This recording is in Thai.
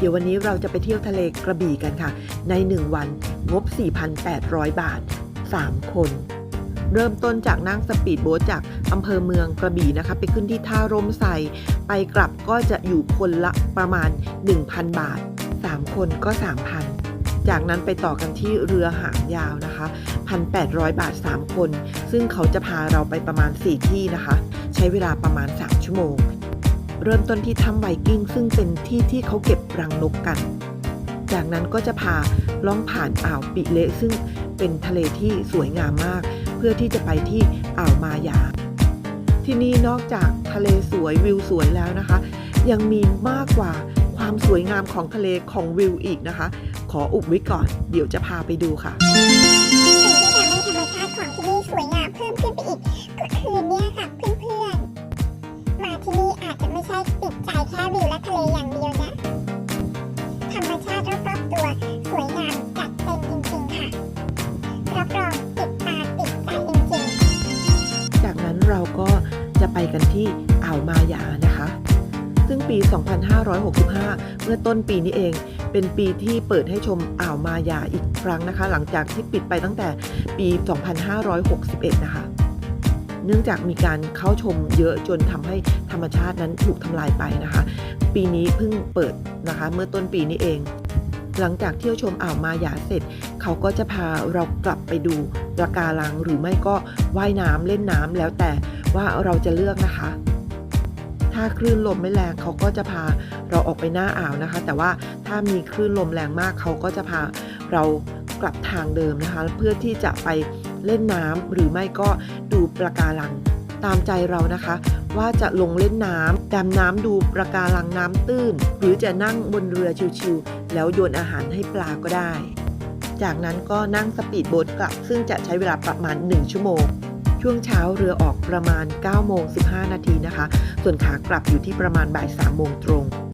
เดี๋ยววันนี้เราจะไปเที่ยวทะเลกระบี่กันค่ะ ใน 1 วันงบ 4,800 บาท 3 คน เริ่มต้นจากนั่งสปีดโบ๊ทจากอำเภอเมืองกระบี่นะคะ ไปขึ้นที่ท่าร่มไทรไปกลับก็จะอยู่คนละประมาณ 1,000 บาท 3 คนก็ 3,000จากนั้นไปต่อกันที่เรือหางยาวนะคะ 1,800 บาท 3 คน ซึ่งเขาจะพาเราไปประมาณ 4 ที่นะคะ ใช้เวลาประมาณ 3 ชั่วโมง เริ่มต้นที่ถ้ำไวกิ้งซึ่งเป็นที่ที่เขาเก็บรังนกกัน จากนั้นก็จะพาล่องผ่านอ่าวปิเละซึ่งเป็นทะเลที่สวยงามมาก เพื่อที่จะไปที่อ่าวมายา ที่นี่นอกจากทะเลสวยวิวสวยแล้วนะคะ ยังมีมากกว่าความสวยงามของทะเลของวิวอีกนะคะ ขออุบไว้ก่อน เดี๋ยวจะพาไปดูค่ะ ไปกันที่อ่าวมายานะคะ ซึ่งปี 2565 เมื่อต้นปีนี้เอง เป็นปีที่เปิดให้ชมอ่าวมายาอีกครั้งนะคะ หลังจากที่ปิดไปตั้งแต่ปี 2561 นะคะ เนื่องจากมีการเข้าชมเยอะจนทำให้ธรรมชาตินั้นถูกทำลายไปนะคะ ปีนี้เพิ่งเปิดนะคะ เมื่อต้นปีนี้เอง หลังจากเที่ยวชมอ่าวมายาเสร็จ เขาก็จะพาเรากลับไปดูปะการังหรือไม่ก็ว่ายน้ำเล่นน้ำแล้วแต่ว่าเราจะเลือกนะคะ ถ้าคลื่นลมไม่แรงเขาก็จะพาเราออกไปหน้าอ่าวนะคะ แต่ว่าถ้ามีคลื่นลมแรงมากเขาก็จะพาเรากลับทางเดิมนะคะ เพื่อที่จะไปเล่นน้ำหรือไม่ก็ดูปะการัง ตามใจเรานะคะ ว่าจะลงเล่นน้ำดำน้ำดูปะการังน้ำตื้น หรือจะนั่งบนเรือชิวๆแล้วโยนอาหารให้ปลาก็ได้ จากนั้นก็นั่งสปีดโบ๊ทกลับ ซึ่งจะใช้เวลาประมาณ 1 ชั่วโมง ช่วงเช้าเรือออกประมาณ9โมง15 นาทีนะคะ ส่วนขากลับอยู่ที่ประมาณบ่าย3โมงตรง